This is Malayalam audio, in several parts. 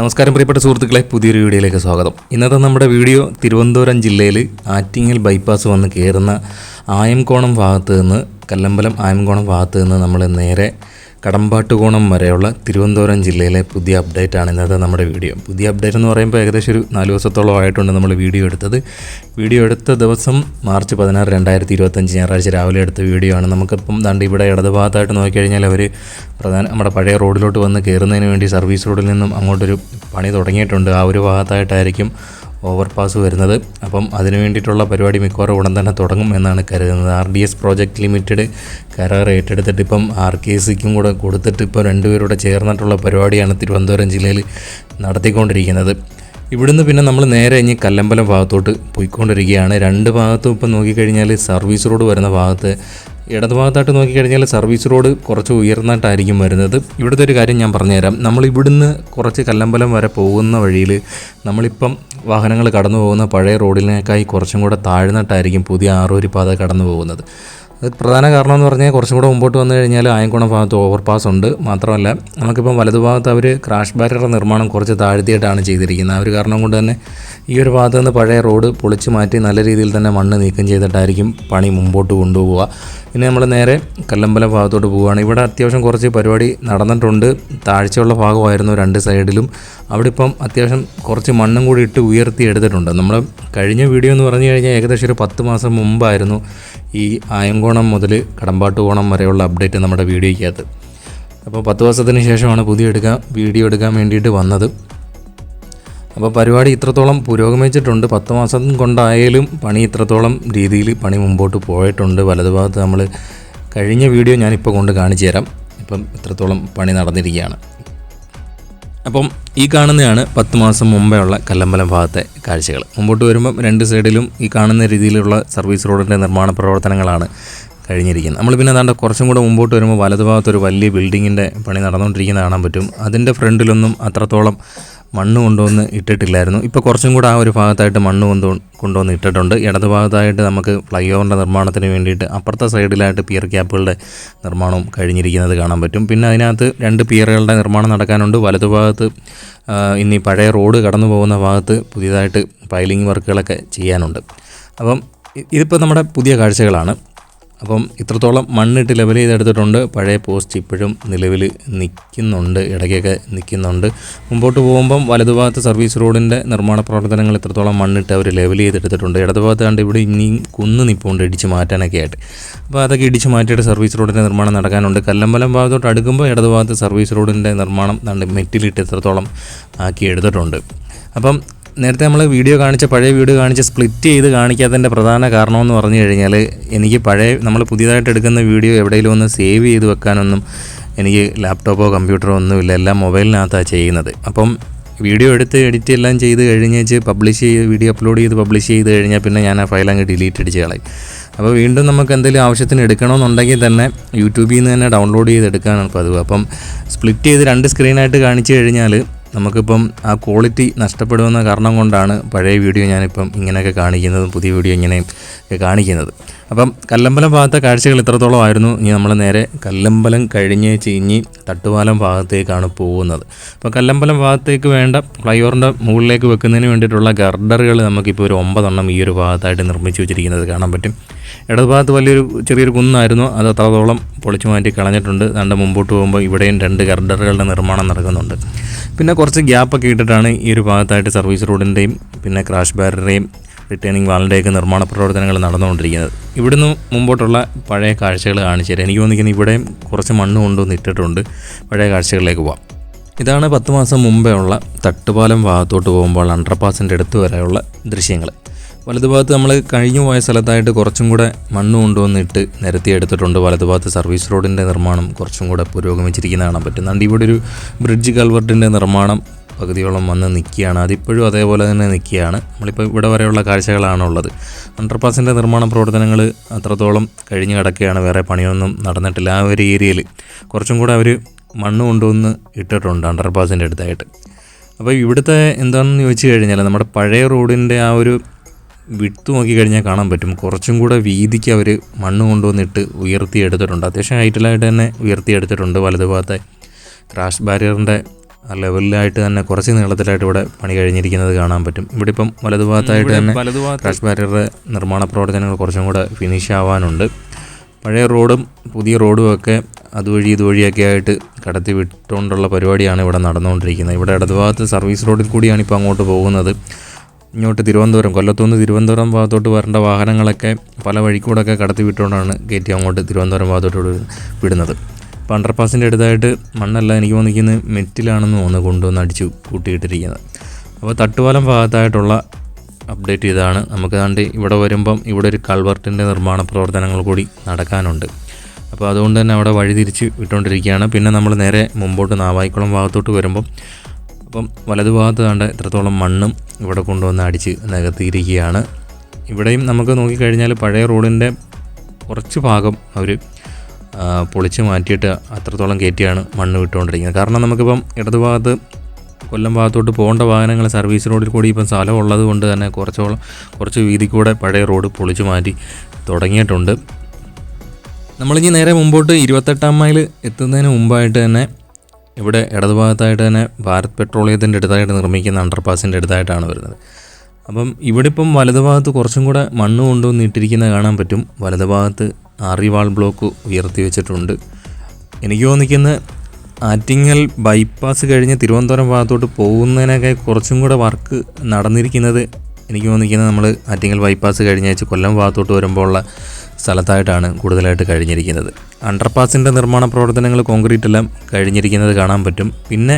നമസ്കാരം പ്രിയപ്പെട്ട സുഹൃത്തുക്കളെ പുതിയൊരു വീഡിയോയിലേക്ക് സ്വാഗതം. ഇന്നത്തെ നമ്മുടെ വീഡിയോ തിരുവനന്തപുരം ജില്ലയിൽ ആറ്റിങ്ങൽ ബൈപ്പാസ് വന്ന് കയറുന്ന ആയംകോണം ഭാഗത്ത് നിന്ന് കല്ലമ്പലം ആയംകോണം ഭാഗത്ത് നിന്ന് നമ്മൾ നേരെ കടമ്പാട്ടുകോണം വരെയുള്ള തിരുവനന്തപുരം ജില്ലയിലെ പുതിയ അപ്ഡേറ്റ് ആണ് ഇന്നത്തെ നമ്മുടെ വീഡിയോ. പുതിയ അപ്ഡേറ്റ് എന്ന് പറയുമ്പോൾ ഏകദേശം ഒരു നാല് ദിവസത്തോളം ആയിട്ടുണ്ട് നമ്മൾ വീഡിയോ എടുത്തത്. വീഡിയോ എടുത്ത ദിവസം മാർച്ച് പതിനാറ് രണ്ടായിരത്തി ഇരുപത്തഞ്ച് ഞായറാഴ്ച രാവിലെ എടുത്ത വീഡിയോ ആണ്. നമുക്കിപ്പം ദാണ്ട് ഇവിടെ ഇടതുഭാഗത്തായിട്ട് നോക്കിക്കഴിഞ്ഞാൽ അവർ പ്രധാന നമ്മുടെ പഴയ റോഡിലോട്ട് വന്ന് കയറുന്നതിന് വേണ്ടി സർവീസ് റോഡിൽ നിന്നും അങ്ങോട്ടൊരു പണി തുടങ്ങിയിട്ടുണ്ട്. ആ ഒരു ഭാഗത്തായിട്ടായിരിക്കും ഓവർപാസ് വരുന്നത്. അപ്പം അതിനു വേണ്ടിയിട്ടുള്ള പരിപാടി മിക്കവാറും ഉടൻ തന്നെ തുടങ്ങും എന്നാണ് കരുതുന്നത്. R D S project limited കരാർ ഏറ്റെടുത്തിട്ട് ഇപ്പം ആർ കെ സിക്കും കൂടെ കൊടുത്തിട്ട് ഇപ്പോൾ രണ്ടുപേരുടെ ചേർന്നിട്ടുള്ള പരിപാടിയാണ് തിരുവനന്തപുരം ജില്ലയിൽ നടത്തിക്കൊണ്ടിരിക്കുന്നത്. ഇവിടുന്ന് പിന്നെ നമ്മൾ നേരെ ഇനി കല്ലമ്പലം ഭാഗത്തോട്ട് പോയിക്കൊണ്ടിരിക്കുകയാണ്. രണ്ട് ഭാഗത്തും ഇപ്പം നോക്കിക്കഴിഞ്ഞാൽ സർവീസ് റോഡ് വരുന്ന ഭാഗത്ത് ഇടത് ഭാഗത്തായിട്ട് നോക്കിക്കഴിഞ്ഞാൽ സർവീസ് റോഡ് കുറച്ച് ഉയർന്നിട്ടായിരിക്കും വരുന്നത്. ഇവിടുത്തെ ഒരു കാര്യം ഞാൻ പറഞ്ഞുതരാം. നമ്മൾ ഇവിടുന്ന് കുറച്ച് കല്ലമ്പലം വരെ പോകുന്ന വഴിയിൽ നമ്മളിപ്പം വാഹനങ്ങൾ കടന്നു പോകുന്ന പഴയ റോഡിനേക്കായി കുറച്ചും കൂടെ താഴ്ന്നിട്ടായിരിക്കും പുതിയ ആറൂരി പാത കടന്നു പോകുന്നത് അത് പ്രധാന കാരണം എന്ന് പറഞ്ഞാൽ കുറച്ചും കൂടെ മുമ്പോട്ട് വന്നു കഴിഞ്ഞാൽ ആയംകുളം ഭാഗത്ത് ഓവർപാസ് ഉണ്ട്. മാത്രമല്ല നമുക്കിപ്പം വലതുഭാഗത്ത് അവർ ക്രാഷ് ബാരിയറുടെ നിർമ്മാണം കുറച്ച് താഴ്ത്തിയിട്ടാണ് ചെയ്തിരിക്കുന്നത്. ആ ഒരു കാരണം കൊണ്ട് തന്നെ ഈ ഒരു ഭാഗത്ത് നിന്ന് പഴയ റോഡ് പൊളിച്ച് മാറ്റി നല്ല രീതിയിൽ തന്നെ മണ്ണ് നീക്കം ചെയ്തിട്ടായിരിക്കും പണി മുമ്പോട്ട് കൊണ്ടുപോവുക. ഇനി നമ്മൾ നേരെ കല്ലമ്പലം ഭാഗത്തോട്ട് പോവുകയാണ്. ഇവിടെ അത്യാവശ്യം കുറച്ച് പരിപാടി നടന്നിട്ടുണ്ട്. താഴ്ചയുള്ള ഭാഗമായിരുന്നു രണ്ട് സൈഡിലും. അവിടെ ഇപ്പം അത്യാവശ്യം കുറച്ച് മണ്ണും കൂടി ഇട്ട് ഉയർത്തി എടുത്തിട്ടുണ്ട്. നമ്മൾ കഴിഞ്ഞ വീഡിയോ എന്ന് പറഞ്ഞു കഴിഞ്ഞാൽ ഏകദേശം ഒരു പത്ത് മാസം മുമ്പായിരുന്നു. ഈ ആയങ്കോണം മുതൽ കടമ്പാട്ടുകോണം വരെയുള്ള അപ്ഡേറ്റ് നമ്മുടെ വീഡിയോയ്ക്കകത്ത്. അപ്പോൾ പത്ത് വർഷത്തിന് ശേഷമാണ് പുതിയ എടുക്കാൻ വീഡിയോ എടുക്കാൻ വേണ്ടിയിട്ട് വന്നത്. അപ്പോൾ പരിപാടി ഇത്രത്തോളം പുരോഗമിച്ചിട്ടുണ്ട്. പത്ത് മാസം കൊണ്ടായാലും പണി ഇത്രത്തോളം രീതിയിൽ പണി മുമ്പോട്ട് പോയിട്ടുണ്ട്. വലതുഭാഗത്ത് നമ്മൾ കഴിഞ്ഞ വീഡിയോ ഞാനിപ്പോൾ കൊണ്ട് കാണിച്ചു തരാം. ഇപ്പം ഇത്രത്തോളം പണി നടന്നിരിക്കുകയാണ്. അപ്പം ഈ കാണുന്നതാണ് പത്ത് മാസം മുമ്പേ ഉള്ള കല്ലമ്പലം ഭാഗത്തെ കാഴ്ചകൾ. മുമ്പോട്ട് വരുമ്പം രണ്ട് സൈഡിലും ഈ കാണുന്ന രീതിയിലുള്ള സർവീസ് റോഡിന്റെ നിർമ്മാണ പ്രവർത്തനങ്ങളാണ് കഴിഞ്ഞിരിക്കുന്നത്. നമ്മൾ പിന്നെ അതാണ്ട് കുറച്ചും കൂടെ മുമ്പോട്ട് വരുമ്പോൾ വലതുഭാഗത്ത് ഒരു വലിയ ബിൽഡിങ്ങിന്റെ പണി നടന്നുകൊണ്ടിരിക്കുന്നത് കാണാൻ പറ്റും. അതിന്റെ ഫ്രണ്ടിലൊന്നും അത്രത്തോളം മണ്ണ് കൊണ്ടുവന്ന് ഇട്ടിട്ടില്ലായിരുന്നു. ഇപ്പോൾ കുറച്ചും കൂടെ ആ ഒരു ഭാഗത്തായിട്ട് മണ്ണ് കൊണ്ടു കൊണ്ടുവന്ന് ഇട്ടിട്ടുണ്ട്. ഇടത് ഭാഗത്തായിട്ട് നമുക്ക് ഫ്ലൈ ഓവറിന്റെ നിർമ്മാണത്തിന് വേണ്ടിയിട്ട് അപ്പുറത്തെ സൈഡിലായിട്ട് പിയർ ക്യാപ്പുകളുടെ നിർമ്മാണം കഴിഞ്ഞിരിക്കുന്നത് കാണാൻ പറ്റും. പിന്നെ അതിനകത്ത് രണ്ട് പിയറുകളുടെ നിർമ്മാണം നടക്കാനുണ്ട്. വലതുഭാഗത്ത് ഇനി പഴയ റോഡ് കടന്നു പോകുന്ന ഭാഗത്ത് പുതിയതായിട്ട് പൈലിംഗ് വർക്കുകളൊക്കെ ചെയ്യാനുണ്ട്. അപ്പം ഇതിപ്പോൾ നമ്മുടെ പുതിയ കാഴ്ചകളാണ്. അപ്പം ഇത്രത്തോളം മണ്ണിട്ട് ലെവൽ ചെയ്തെടുത്തിട്ടുണ്ട്. പഴയ പോസ്റ്റ് ഇപ്പോഴും നിലവിൽ നിൽക്കുന്നുണ്ട്. ഇടയ്ക്കൊക്കെ നിൽക്കുന്നുണ്ട്. മുമ്പോട്ട് പോകുമ്പം വലതുഭാഗത്ത് സർവീസ് റോഡിന്റെ നിർമ്മാണ പ്രവർത്തനങ്ങൾ ഇത്രത്തോളം മണ്ണിട്ട് അവർ ലെവൽ ചെയ്തെടുത്തിട്ടുണ്ട്. ഇടതുഭാഗത്ത് കണ്ട് ഇവിടെ ഇനിയും കുന്ന് നിൽപ്പുണ്ട് ഇടിച്ച് മാറ്റാനൊക്കെ ആയിട്ട്. അപ്പോൾ അതൊക്കെ ഇടിച്ച് മാറ്റിയിട്ട് സർവീസ് റോഡിന്റെ നിർമ്മാണം നടക്കാനുണ്ട്. കല്ലമ്പലം ഭാഗത്തോട്ട് അടുക്കുമ്പോൾ ഇടതുഭാഗത്ത് സർവീസ് റോഡിന്റെ നിർമ്മാണം മെറ്റിലിട്ട് ഇത്രത്തോളം ആക്കി എടുത്തിട്ടുണ്ട്. അപ്പം നേരത്തെ നമ്മൾ വീഡിയോ കാണിച്ച പഴയ വീഡിയോ കാണിച്ച് സ്പ്ലിറ്റ് ചെയ്ത് കാണിക്കാത്തതിന്റെ പ്രധാന കാരണമെന്ന് പറഞ്ഞു കഴിഞ്ഞാൽ എനിക്ക് പഴയ നമ്മൾ പുതിയതായിട്ട് എടുക്കുന്ന വീഡിയോ എവിടെയെങ്കിലും ഒന്ന് സേവ് ചെയ്ത് വെക്കാനൊന്നും എനിക്ക് ലാപ്ടോപ്പോ കമ്പ്യൂട്ടറോ ഒന്നുമില്ല. എല്ലാം മൊബൈലിനകത്താണ് ചെയ്യുന്നത്. അപ്പം വീഡിയോ എടുത്ത് എഡിറ്റ് എല്ലാം ചെയ്ത് കഴിഞ്ഞേച്ച് പബ്ലിഷ് ചെയ്ത് വീഡിയോ അപ്ലോഡ് ചെയ്ത് പബ്ലിഷ് ചെയ്ത് കഴിഞ്ഞാൽ പിന്നെ ഞാൻ ആ ഫയൽ അങ്ങ് ഡിലീറ്റ് അടിച്ച് കളയും. അപ്പോൾ വീണ്ടും നമുക്ക് എന്തെങ്കിലും ആവശ്യത്തിന് എടുക്കണമെന്നുണ്ടെങ്കിൽ തന്നെ യൂട്യൂബിൽ നിന്ന് തന്നെ ഡൗൺലോഡ് ചെയ്ത് എടുക്കാനാണ് പതിവ്. അപ്പം സ്പ്ലിറ്റ് ചെയ്ത് രണ്ട് സ്ക്രീനായിട്ട് കാണിച്ചു കഴിഞ്ഞാൽ നമുക്കിപ്പം ആ ക്വാളിറ്റി നഷ്ടപ്പെടുമെന്ന കാരണം കൊണ്ടാണ് പഴയ വീഡിയോ ഞാനിപ്പം ഇങ്ങനെയൊക്കെ കാണിക്കുന്നതും പുതിയ വീഡിയോ ഇങ്ങനെ കാണിക്കുന്നത്. അപ്പം കല്ലമ്പലം ഭാഗത്തെ കാഴ്ചകൾ ഇത്രത്തോളം ആയിരുന്നു. ഇനി നമ്മൾ നേരെ കല്ലമ്പലം കഴിഞ്ഞ് ചീഞ്ഞി തട്ടുപാലം ഭാഗത്തേക്കാണ് പോകുന്നത്. അപ്പോൾ കല്ലമ്പലം ഭാഗത്തേക്ക് വേണ്ട ഫ്ലൈഓവറിന്റെ മുകളിലേക്ക് വെക്കുന്നതിന് വേണ്ടിയിട്ടുള്ള ഗർഡറുകൾ നമുക്കിപ്പോൾ ഒരു ഒമ്പതെണ്ണം ഈ ഒരു ഭാഗത്തായിട്ട് നിർമ്മിച്ച് വെച്ചിരിക്കുന്നത് കാണാൻ പറ്റും. ഇടതുഭാഗത്ത് വലിയൊരു ചെറിയൊരു കുന്നായിരുന്നു. അത് അത്രത്തോളം പൊളിച്ചു മാറ്റി കളഞ്ഞിട്ടുണ്ട്. അതിന്റെ മുമ്പോട്ട് പോകുമ്പോൾ ഇവിടെയും രണ്ട് ഗർഡറുകളുടെ നിർമ്മാണം നടക്കുന്നുണ്ട്. പിന്നെ കുറച്ച് ഗ്യാപ്പൊക്കെ ഇട്ടിട്ടാണ് ഈ ഒരു ഭാഗത്തായിട്ട് സർവീസ് റോഡിന്റെയും പിന്നെ ക്രാഷ് ബാരറിന്റെയും റിട്ടേണിംഗ് വാളിന്റെയൊക്കെ നിർമ്മാണ പ്രവർത്തനങ്ങൾ നടന്നുകൊണ്ടിരിക്കുന്നത്. ഇവിടുന്ന് മുമ്പോട്ടുള്ള പഴയ കാഴ്ചകൾ കാണിച്ചു തരാം എനിക്ക് തോന്നിക്കുന്നത് ഇവിടെയും കുറച്ച് മണ്ണ് കൊണ്ടുവന്ന് ഇട്ടിട്ടുണ്ട്. പഴയ കാഴ്ചകളിലേക്ക് പോവാം. ഇതാണ് പത്ത് മാസം മുമ്പേ ഉള്ള തട്ടുപാലം ഭാഗത്തോട്ട് പോകുമ്പോൾ അണ്ടർപാസിന്റെ അടുത്ത് വരെയുള്ള ദൃശ്യങ്ങൾ. വലതുഭാഗത്ത് നമ്മൾ കഴിഞ്ഞു പോയ സ്ഥലത്തായിട്ട് കുറച്ചും കൂടെ മണ്ണ് കൊണ്ടുവന്നിട്ട് നിരത്തിയെടുത്തിട്ടുണ്ട് വലതുഭാഗത്ത് സർവീസ് റോഡിന്റെ നിർമ്മാണം കുറച്ചും കൂടെ പുരോഗമിച്ചിരിക്കുന്ന കാണാൻ പറ്റുന്നുണ്ട് ഇവിടെ ഒരു ബ്രിഡ്ജ് കൾവർട്ടിന്റെ നിർമ്മാണം പകുതിയോളം വന്ന് നിൽക്കുകയാണ്. അതിപ്പോഴും അതേപോലെ തന്നെ നിൽക്കുകയാണ്. നമ്മളിപ്പോൾ ഇവിടെ വരെയുള്ള കാഴ്ചകളാണ് ഉള്ളത് അണ്ടർപാസിന്റെ നിർമ്മാണ പ്രവർത്തനങ്ങൾ അത്രത്തോളം കഴിഞ്ഞ് കിടക്കുകയാണ്. വേറെ പണിയൊന്നും നടന്നിട്ടില്ല. ആ ഒരു ഏരിയയിൽ കുറച്ചും കൂടെ അവർ മണ്ണ് കൊണ്ടുവന്ന് ഇട്ടിട്ടുണ്ട് അണ്ടർപാസിന്റെ അടുത്തായിട്ട്. അപ്പോൾ ഇവിടുത്തെ എന്താണെന്ന് ചോദിച്ചു കഴിഞ്ഞാൽ നമ്മുടെ പഴയ റോഡിന്റെ ആ ഒരു വിട്ട് നോക്കിക്കഴിഞ്ഞാൽ കാണാൻ പറ്റും. കുറച്ചും കൂടെ വീതിക്ക് അവർ മണ്ണ് കൊണ്ടുവന്നിട്ട് ഉയർത്തിയെടുത്തിട്ടുണ്ട്. അത്യാവശ്യം ഹൈറ്റിലായിട്ട് തന്നെ ഉയർത്തിയെടുത്തിട്ടുണ്ട് വലതുഭാഗത്തെ ക്രാഷ് ബാരിയറിന്റെ ലെവലിലായിട്ട് തന്നെ കുറച്ച് നീളത്തിലായിട്ട് ഇവിടെ പണി കഴിഞ്ഞിരിക്കുന്നത് കാണാൻ പറ്റും. ഇവിടെ ഇപ്പം വലതുഭാഗത്തായിട്ട് തന്നെ ക്രാഷ് ബാരിയറുടെ നിർമ്മാണ പ്രവർത്തനങ്ങൾ കുറച്ചും കൂടെ ഫിനിഷ് ആവാനുണ്ട്. പഴയ റോഡും പുതിയ റോഡും ഒക്കെ അതുവഴി ഇതുവഴിയൊക്കെ ആയിട്ട് കടത്തി വിട്ടുകൊണ്ടുള്ള പരിപാടിയാണ് ഇവിടെ നടന്നുകൊണ്ടിരിക്കുന്നത്. ഇവിടെ ഇടതുഭാഗത്ത് സർവീസ് റോഡിൽ കൂടിയാണ് ഇപ്പോൾ അങ്ങോട്ട് പോകുന്നത്. ഇങ്ങോട്ട് തിരുവനന്തപുരം കൊല്ലത്തുനിന്ന് തിരുവനന്തപുരം ഭാഗത്തോട്ട് വരേണ്ട വാഹനങ്ങളൊക്കെ പല വഴിക്കൂടെയൊക്കെ കടത്തി വിട്ടുകൊണ്ടാണ് കയറ്റി അങ്ങോട്ട് തിരുവനന്തപുരം ഭാഗത്തോട്ട് വിടുന്നത്. അപ്പോൾ അണ്ടർപാസിന്റെ അടുത്തായിട്ട് മണ്ണല്ല എനിക്ക് തോന്നിക്കുന്നത് മെറ്റിലാണെന്ന് തോന്നുന്നു കൊണ്ടുവന്ന് അടിച്ച് കൂട്ടിയിട്ടിരിക്കുന്നത് അപ്പോൾ തട്ടുപാലം ഭാഗത്തായിട്ടുള്ള അപ്ഡേറ്റ് ചെയ്താണ് നമുക്ക് കണ്ട് ഇവിടെ വരുമ്പം ഇവിടെ ഒരു കൾവർട്ടിന്റെ നിർമ്മാണ പ്രവർത്തനങ്ങൾ കൂടി നടക്കാനുണ്ട്. അപ്പോൾ അതുകൊണ്ട് തന്നെ അവിടെ വഴി തിരിച്ച് വിട്ടുകൊണ്ടിരിക്കുകയാണ്. പിന്നെ നമ്മൾ നേരെ മുമ്പോട്ട് നാവായിക്കുളം ഭാഗത്തോട്ട് വരുമ്പം അപ്പം വലതുഭാഗത്ത് കണ്ട ഇത്രത്തോളം മണ്ണും ഇവിടെ കൊണ്ടുവന്ന് അടിച്ച് നികത്തിയിരിക്കുകയാണ്. ഇവിടെയും നമുക്ക് നോക്കിക്കഴിഞ്ഞാൽ പഴയ റോഡിന്റെ കുറച്ച് ഭാഗം അവർ പൊളിച്ച് മാറ്റിയിട്ട് അത്രത്തോളം കയറ്റിയാണ് മണ്ണ് വിട്ടുകൊണ്ടിരിക്കുന്നത്. കാരണം നമുക്കിപ്പം ഇടതുഭാഗത്ത് കൊല്ലം ഭാഗത്തോട്ട് പോകേണ്ട വാഹനങ്ങൾ സർവീസ് റോഡിൽ കൂടി ഇപ്പം സ്ഥലം ഉള്ളത് കൊണ്ട് തന്നെ കുറച്ചോളം കുറച്ച് വീതി കൂടെ പഴയ റോഡ് പൊളിച്ചു മാറ്റി തുടങ്ങിയിട്ടുണ്ട്. നമ്മളിനി നേരെ മുമ്പോട്ട് ഇരുപത്തെട്ടാം മൈൽ എത്തുന്നതിന് മുമ്പായിട്ട് തന്നെ ഇവിടെ ഇടതുഭാഗത്തായിട്ട് തന്നെ ഭാരത് പെട്രോളിയത്തിന്റെ അടുത്തായിട്ട് നിർമ്മിക്കുന്ന അണ്ടർപാസിന്റെ അടുത്തായിട്ടാണ് വരുന്നത്. അപ്പം ഇവിടെ ഇപ്പം വലതുഭാഗത്ത് കുറച്ചും കൂടെ മണ്ണ് കൊണ്ടുവന്നിട്ടിരിക്കുന്നത് കാണാൻ പറ്റും. വലതുഭാഗത്ത് ആറിവാൾ ബ്ലോക്ക് ഉയർത്തി വെച്ചിട്ടുണ്ട്. എനിക്ക് തോന്നിക്കുന്ന ആറ്റിങ്ങൽ ബൈപ്പാസ് കഴിഞ്ഞ് തിരുവനന്തപുരം ഭാഗത്തോട്ട് പോകുന്നതിനൊക്കെ കുറച്ചും കൂടെ വർക്ക് നടന്നിരിക്കുന്നത് എനിക്ക് തോന്നിക്കുന്നത് നമ്മൾ ആറ്റിങ്ങൽ ബൈപ്പാസ് കഴിഞ്ഞയച്ച് കൊല്ലം ഭാഗത്തോട്ട് വരുമ്പോൾ ഉള്ള സ്ഥലത്തായിട്ടാണ് കൂടുതലായിട്ട് കഴിഞ്ഞിരിക്കുന്നത്. അണ്ടർപാസിന്റെ നിർമ്മാണ പ്രവർത്തനങ്ങൾ കോൺക്രീറ്റ് എല്ലാം കഴിഞ്ഞിരിക്കുന്നത് കാണാൻ പറ്റും. പിന്നെ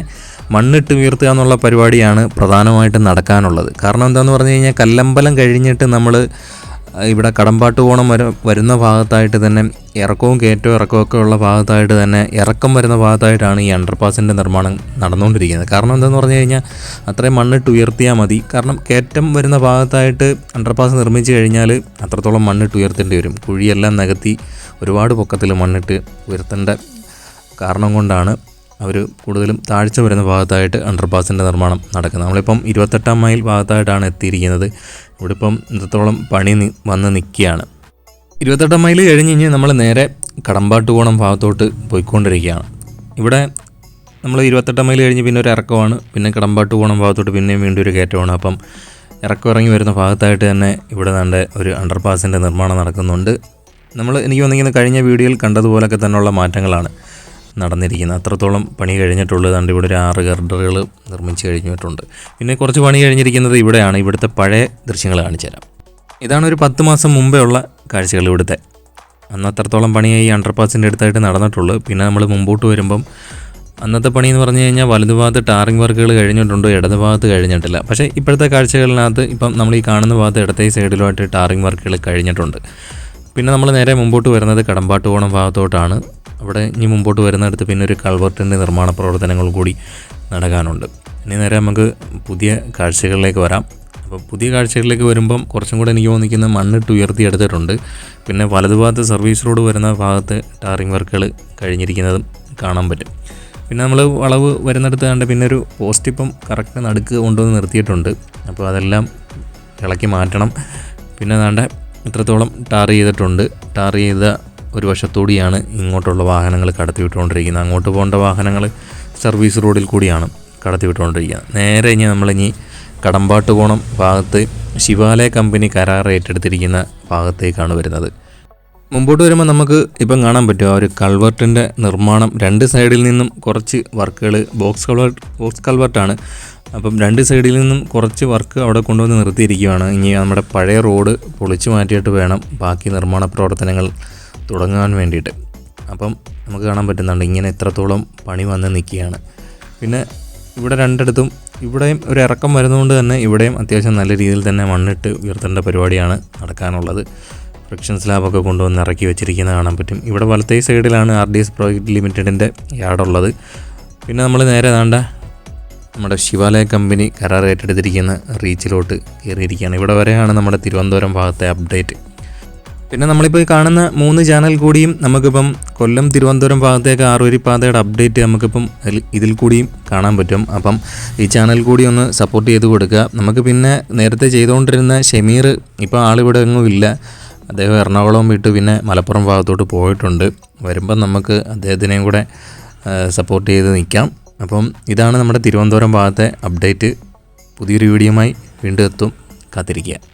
മണ്ണിട്ട് ഉയർത്തുക എന്നുള്ള പരിപാടിയാണ് പ്രധാനമായിട്ടും നടക്കാനുള്ളത്. കാരണം എന്താണെന്ന് പറഞ്ഞു കഴിഞ്ഞാൽ കല്ലമ്പലം കഴിഞ്ഞിട്ട് നമ്മൾ ഇവിടെ കടമ്പാട്ട് കോണം വര വരുന്ന ഭാഗത്തായിട്ട് തന്നെ ഇറക്കവും കയറ്റവും ഇറക്കവും ഒക്കെ ഉള്ള ഭാഗത്തായിട്ട് തന്നെ ഇറക്കം വരുന്ന ഭാഗത്തായിട്ടാണ് ഈ അണ്ടർപാസിന്റെ നിർമ്മാണം നടന്നുകൊണ്ടിരിക്കുന്നത്. കാരണം എന്താണെന്ന് പറഞ്ഞു കഴിഞ്ഞാൽ അത്രയും മണ്ണിട്ട് ഉയർത്തിയാൽ മതി. കാരണം കയറ്റം വരുന്ന ഭാഗത്തായിട്ട് അണ്ടർപാസ് നിർമ്മിച്ചു കഴിഞ്ഞാൽ അത്രത്തോളം മണ്ണിട്ട് ഉയർത്തേണ്ടി വരും. കുഴിയെല്ലാം നികത്തി ഒരുപാട് പൊക്കത്തിൽ മണ്ണിട്ട് ഉയർത്തേണ്ട കാരണം കൊണ്ടാണ് അവർ കൂടുതലും താഴ്ച വരുന്ന ഭാഗത്തായിട്ട് അണ്ടർപാസിന്റെ നിർമ്മാണം നടക്കുന്നത്. നമ്മളിപ്പം ഇരുപത്തെട്ടാം മൈൽ ഭാഗത്തായിട്ടാണ് എത്തിയിരിക്കുന്നത്. ഇവിടെ ഇപ്പം ഇത്രത്തോളം പണി വന്ന് നിൽക്കുകയാണ്. ഇരുപത്തെട്ടാം മൈൽ കഴിഞ്ഞ് കഴിഞ്ഞ് നമ്മൾ നേരെ കടമ്പാട്ട് കടമ്പാട്ടുകോണം ഭാഗത്തോട്ട് പോയിക്കൊണ്ടിരിക്കുകയാണ്. ഇവിടെ നമ്മൾ ഇരുപത്തെട്ടാം മൈൽ കഴിഞ്ഞ് പിന്നെ ഒരു ഇറക്കമാണ് പിന്നെ കടമ്പാട്ട് കടമ്പാട്ടുകോണം ഭാഗത്തോട്ട് പിന്നെയും വീണ്ടും ഒരു കയറ്റമാണ്. അപ്പം ഇറക്കം ഇറങ്ങി വരുന്ന ഭാഗത്തായിട്ട് തന്നെ ഇവിടെ നല്ല ഒരു അണ്ടർപാസിന്റെ നിർമ്മാണം നടക്കുന്നുണ്ട്. നമ്മൾ എനിക്ക് വന്നിരിക്കുന്ന കഴിഞ്ഞ വീഡിയോയിൽ കണ്ടതുപോലൊക്കെ തന്നെയുള്ള മാറ്റങ്ങളാണ്. നടന്നിരിക്കുന്നത്. അത്രത്തോളം പണി കഴിഞ്ഞിട്ടുള്ളത് കണ്ട് ഇവിടെ ഒരു ആറ് ഗർഡറുകൾ നിർമ്മിച്ച് കഴിഞ്ഞിട്ടുണ്ട്. പിന്നെ കുറച്ച് പണി കഴിഞ്ഞിരിക്കുന്നത് ഇവിടെയാണ്. ഇവിടുത്തെ പഴയ ദൃശ്യങ്ങൾ കാണിച്ചു തരാം. ഇതാണ് ഒരു പത്ത് മാസം മുമ്പേ ഉള്ള കാഴ്ചകൾ ഇവിടുത്തെ. അന്ന് അത്രത്തോളം പണി ഈ അണ്ടർപാസിന്റെ അടുത്തായിട്ട് നടന്നിട്ടുള്ളൂ. പിന്നെ നമ്മൾ മുമ്പോട്ട് വരുമ്പം അന്നത്തെ പണി എന്ന് പറഞ്ഞു കഴിഞ്ഞാൽ വലതുഭാഗത്ത് ടാറിംഗ് വർക്കുകൾ കഴിഞ്ഞിട്ടുണ്ട്. ഇടത് ഭാഗത്ത് കഴിഞ്ഞിട്ടില്ല. പക്ഷേ ഇപ്പോഴത്തെ കാഴ്ചകളിനകത്ത് ഇപ്പം നമ്മൾ ഈ കാണുന്ന ഭാഗത്ത് ഇടത്തെ സൈഡിലുമായിട്ട് ടാറിംഗ് വർക്കുകൾ കഴിഞ്ഞിട്ടുണ്ട്. പിന്നെ നമ്മൾ നേരെ മുമ്പോട്ട് വരുന്നത് കടമ്പാട്ടുകോണം ഭാഗത്തോട്ടാണ്. അവിടെ ഇനി മുമ്പോട്ട് വരുന്നിടത്ത് പിന്നെ ഒരു കൾവർട്ടിന്റെ നിർമ്മാണ പ്രവർത്തനങ്ങൾ കൂടി നടക്കാനുണ്ട്. ഇനി നേരെ നമുക്ക് പുതിയ കാഴ്ചകളിലേക്ക് വരാം. അപ്പോൾ പുതിയ കാഴ്ചകളിലേക്ക് വരുമ്പം കുറച്ചും കൂടെ എനിക്ക് തോന്നിക്കുന്ന മണ്ണിട്ട് ഉയർത്തിയെടുത്തിട്ടുണ്ട്. പിന്നെ വലതുഭാഗത്ത് സർവീസ് റോഡ് വരുന്ന ഭാഗത്ത് ടാറിംഗ് വർക്കുകൾ കഴിഞ്ഞിരിക്കുന്നതും കാണാൻ പറ്റും. പിന്നെ നമ്മൾ വളവ് വരുന്നിടത്ത് കണ്ട് പിന്നെ ഒരു പോസ്റ്റ് ഇപ്പം കറക്റ്റ് നടുക്ക് കൊണ്ടുവന്ന് നിർത്തിയിട്ടുണ്ട്. അപ്പോൾ അതെല്ലാം ഇളക്കി മാറ്റണം. പിന്നെ വേണ്ട ഇത്രത്തോളം ടാർ ചെയ്തിട്ടുണ്ട്. ടാർ ചെയ്ത ഒരു വശത്തൂടിയാണ് ഇങ്ങോട്ടുള്ള വാഹനങ്ങൾ കടത്തി വിട്ടുകൊണ്ടിരിക്കുന്നത് അങ്ങോട്ട് പോകേണ്ട വാഹനങ്ങൾ സർവീസ് റോഡിൽ കൂടിയാണ് കടത്തി വിട്ടുകൊണ്ടിരിക്കുന്നത് നേരെ ഇനി നമ്മളിനി കടമ്പാട്ടുകോണം ഭാഗത്ത് ശിവാലയ കമ്പനി കരാർ ഏറ്റെടുത്തിരിക്കുന്ന ഭാഗത്തേക്കാണ് വരുന്നത്. മുമ്പോട്ട് വരുമ്പോൾ നമുക്ക് ഇപ്പം കാണാൻ പറ്റും ആ ഒരു കൾവർട്ടിന്റെ നിർമ്മാണം. രണ്ട് സൈഡിൽ നിന്നും കുറച്ച് വർക്കുകൾ ബോക്സ് കൾവർട്ട് ബോക്സ് കൾവർട്ടാണ്. അപ്പം രണ്ട് സൈഡിൽ നിന്നും കുറച്ച് വർക്ക് അവിടെ കൊണ്ടുവന്ന് നിർത്തിയിരിക്കുകയാണ്. ഇനി നമ്മുടെ പഴയ റോഡ് പൊളിച്ചു മാറ്റിയിട്ട് വേണം ബാക്കി നിർമ്മാണ പ്രവർത്തനങ്ങൾ തുടങ്ങാൻ വേണ്ടിയിട്ട്. അപ്പം നമുക്ക് കാണാൻ പറ്റുന്നുണ്ട് ഇങ്ങനെ എത്രത്തോളം പണി വന്ന് നിൽക്കുകയാണ്. പിന്നെ ഇവിടെ രണ്ടിടത്തും ഇവിടെയും ഒരു ഇറക്കം വരുന്നതുകൊണ്ട് തന്നെ ഇവിടെയും അത്യാവശ്യം നല്ല രീതിയിൽ തന്നെ മണ്ണിട്ട് ഉയർത്തേണ്ട പരിപാടിയാണ് നടക്കാനുള്ളത്. ഫ്രിക്ഷൻ സ്ലാബൊക്കെ കൊണ്ടുവന്ന് ഇറക്കി വെച്ചിരിക്കുന്നത് കാണാൻ പറ്റും. ഇവിടെ വലത്തേ സൈഡിലാണ് ആർ ഡി എസ് പ്രോജക്റ്റ് ലിമിറ്റഡിന്റെ യാർഡുള്ളത്. പിന്നെ നമ്മൾ നേരെ താണ്ട നമ്മുടെ ശിവാലയ കമ്പനി കരാർ ഏറ്റെടുത്തിരിക്കുന്ന റീച്ചിലോട്ട് കയറിയിരിക്കുകയാണ്. ഇവിടെ വരെയാണ് നമ്മുടെ തിരുവനന്തപുരം ഭാഗത്തെ അപ്ഡേറ്റ്. പിന്നെ നമ്മളിപ്പോൾ കാണുന്ന മൂന്ന് ചാനൽ കൂടിയും നമുക്കിപ്പം കൊല്ലം തിരുവനന്തപുരം ഭാഗത്തേക്ക് ആറുവരി പാതയുടെ അപ്ഡേറ്റ് നമുക്കിപ്പം ഇതിൽ കൂടിയും കാണാൻ പറ്റും. അപ്പം ഈ ചാനൽ കൂടി ഒന്ന് സപ്പോർട്ട് ചെയ്ത് കൊടുക്കുക. നമുക്ക് പിന്നെ നേരത്തെ ചെയ്തുകൊണ്ടിരുന്ന ഷെമീർ ഇപ്പോൾ ആളിവിടെ എങ്ങും ഇല്ല. അദ്ദേഹം എറണാകുളം വിട്ട് പിന്നെ മലപ്പുറം ഭാഗത്തോട്ട് പോയിട്ടുണ്ട്. വരുമ്പം നമുക്ക് അദ്ദേഹത്തിനെയും കൂടെ സപ്പോർട്ട് ചെയ്ത് നിൽക്കാം. അപ്പം ഇതാണ് നമ്മുടെ തിരുവനന്തപുരം ഭാഗത്തെ അപ്ഡേറ്റ് പുതിയൊരു വീഡിയോയുമായി വീണ്ടും എത്തും. കാത്തിരിക്കുക.